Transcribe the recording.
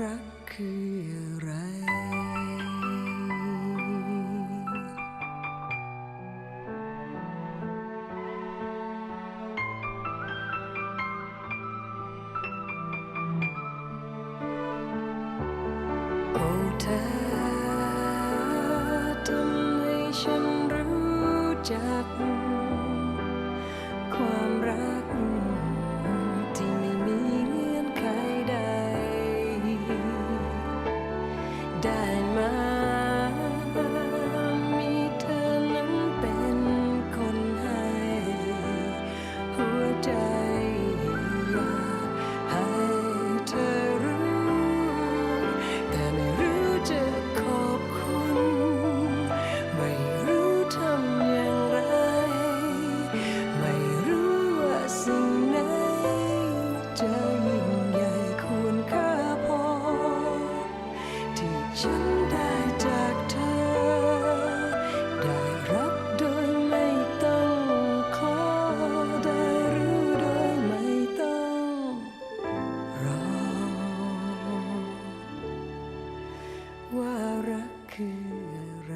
รักคืออะไร โอ้เธอทำให้ฉันรู้จัก ฉันได้จากเธอ ได้รับโดยไม่ต้องขอ ได้รู้โดยไม่ต้องรอ ว่ารักคืออะไร